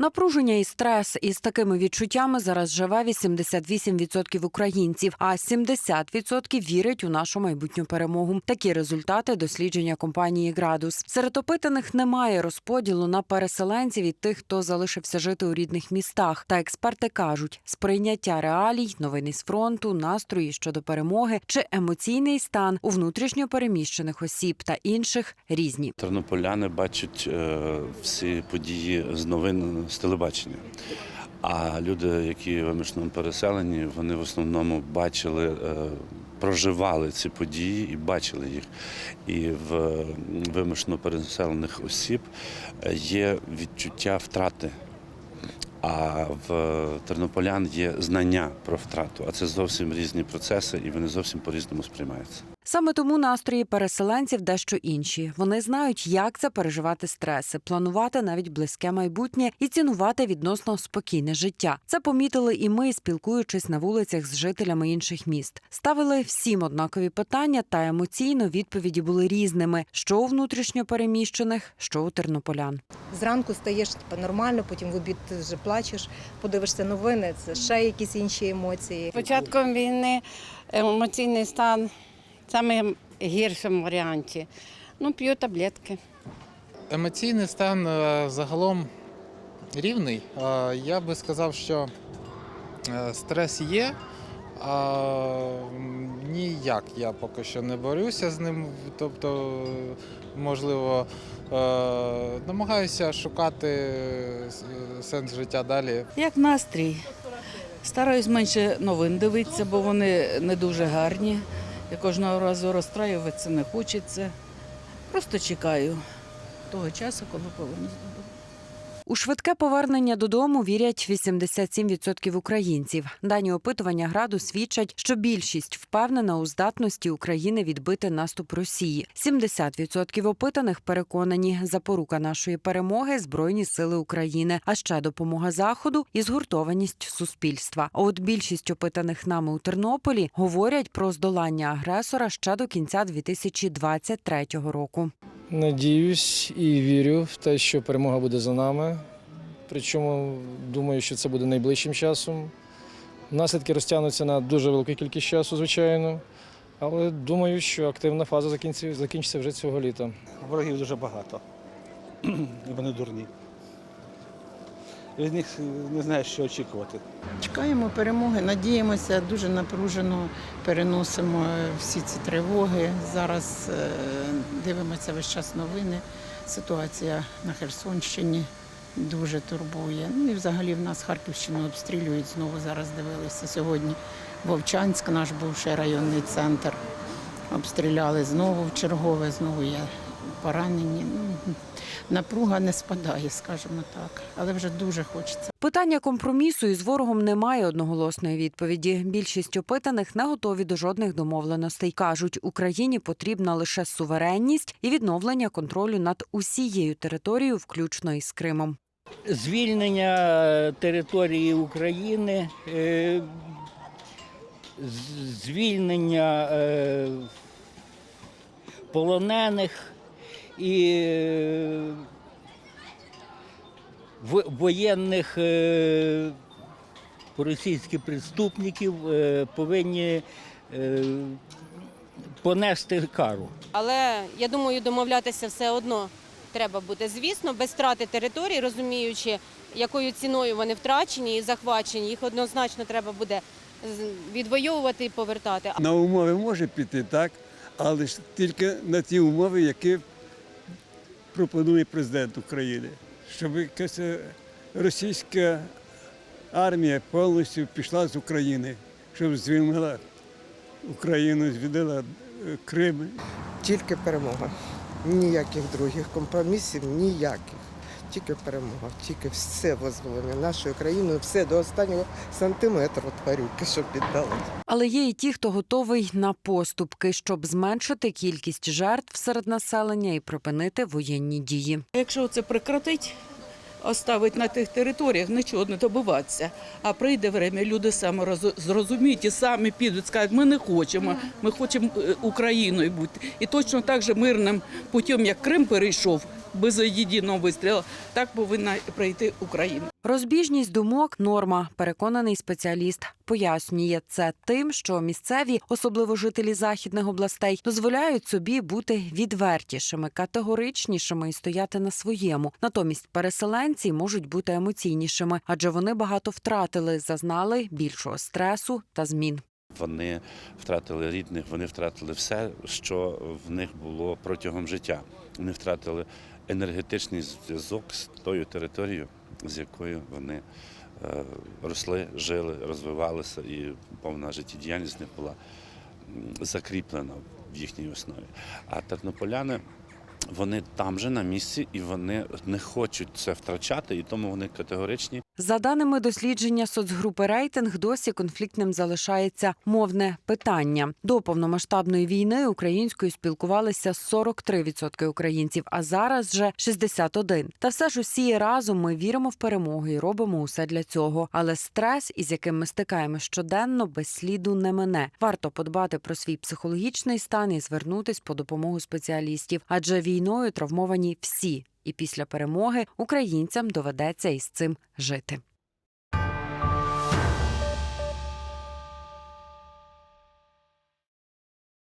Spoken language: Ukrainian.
Напруження і стрес із такими відчуттями зараз живе 88% українців, а 70% вірять у нашу майбутню перемогу. Такі результати дослідження компанії Градус. Серед опитаних немає розподілу на переселенців і тих, хто залишився жити у рідних містах. Та експерти кажуть, сприйняття реалій, новини з фронту, настрої щодо перемоги чи емоційний стан у внутрішньо переміщених осіб та інших різні. Тернополяни бачать е, всі події з новин з телебачення. А люди, які вимушено переселені, вони в основному бачили, е, проживали ці події і бачили їх. І в вимушено переселених осіб е, є відчуття втрати. А в тернополян є знання про втрату, а це зовсім різні процеси, і вони зовсім по-різному сприймаються. Саме тому настрої переселенців дещо інші. Вони знають, як це переживати стреси, планувати навіть близьке майбутнє і цінувати відносно спокійне життя. Це помітили і ми, спілкуючись на вулицях з жителями інших міст. Ставили всім однакові питання, та емоційно відповіді були різними: що у внутрішньо переміщених, що у тернополян. Зранку стаєш типу, нормально, потім в обід ти вже плачеш, подивишся новини, це ще якісь інші емоції. Початком війни емоційний стан самому гіршому варіанті. Ну, п'ю таблетки. Емоційний стан е, загалом рівний. Е, Я би сказав, що е, стрес є, а ніяк я поки що не борюся з ним. Тобто, можливо, е, намагаюся шукати сенс життя далі. Як настрій? Стараюсь менше новин дивитися, бо вони не дуже гарні. Я кожного разу розстраюватися не хочеться. Просто чекаю того часу, коли повинні додому. У швидке повернення додому вірять 87% українців. Дані опитування граду свідчать, що більшість впевнена у здатності України відбити наступ Росії. 70% опитаних переконані, запорука нашої перемоги збройні сили України, а ще допомога заходу і згуртованість суспільства. А от більшість опитаних нами у Тернополі говорять про здолання агресора ще до кінця 2023 року. Надіюсь і вірю в те, що перемога буде за нами. Причому думаю, що це буде найближчим часом. Наслідки розтягнуться на дуже велику кількість часу, звичайно. Але думаю, що активна фаза закінчиться, вже цього літа. Ворогів дуже багато. І вони дурні. Від них не знаєш, що очікувати. Чекаємо перемоги, надіємося, дуже напружено переносимо всі ці тривоги. Зараз е, дивимося весь час новини. Ситуація на Херсонщині дуже турбує. Ну і взагалі в нас Харківщину обстрілюють. Знову зараз дивилися сьогодні. Вовчанськ, наш бувший районний центр. Обстріляли знову в чергове, знову є поранені. Ну, напруга не спадає, скажімо так, але вже дуже хочеться. Питання компромісу із ворогом немає одноголосної відповіді. Більшість опитаних не готові до жодних домовленостей. кажуть, Україні потрібна лише суверенність і відновлення контролю над усією територією, включно із Кримом. звільнення території України, е, звільнення е, полонених і е, воєнних е, російських преступників е, повинні понести кару. Але я думаю, домовлятися все одно треба буде. Звісно, без втрати території, розуміючи, якою ціною вони втрачені і захвачені, їх однозначно треба буде відвоювати і повертати. На умови може піти, так, але ж тільки на ті умови, які пропонує президент України, щоб е, російська армія повністю пішла з України, щоб звільнила Україну, звільнила е, Крим. Тільки перемога. Ніяких других компромісів, ніяких. Тільки перемога, тільки все визволення нашою країною, все до останнього сантиметру тварюки, щоб віддали. Але є і ті, хто готовий на поступки, щоб зменшити кількість жертв серед населення і припинити воєнні дії. Якщо це прекратить, оставити на тих територіях, нічого не добиватися. А прийде время, люди саме роз- зрозуміють і самі підуть, скажуть, ми не хочемо, ми хочемо е, Україною бути. І точно так же мирним путем, як Крим перейшов без єдиного вистрілу, так повинна прийти Україна. Розбіжність думок норма, переконаний спеціаліст. Пояснює це тим, що місцеві, особливо жителі західних областей, дозволяють собі бути відвертішими, категоричнішими і стояти на своєму. Натомість переселенці можуть бути емоційнішими, адже вони багато втратили, зазнали більшого стресу та змін. Вони втратили рідних, вони втратили все, що в них було протягом життя. Вони втратили енергетичний зв'язок з тою територією, з якою вони е, росли, жили, розвивалися, і повна життєдіяльність не була закріплена в їхній основі. А тернополяни. Вони там же на місці і вони не хочуть це втрачати, і тому вони категоричні За даними дослідження соцгрупи рейтинг, досі конфліктним залишається мовне питання. До повномасштабної війни українською спілкувалися 43% українців, а зараз вже 61%. Та все ж усі разом ми віримо в перемогу і робимо усе для цього. Але стрес, із яким ми стикаємося щоденно, без сліду не мине. Варто подбати про свій психологічний стан і звернутись по допомогу спеціалістів, адже війною травмовані всі. І після перемоги українцям доведеться із цим жити.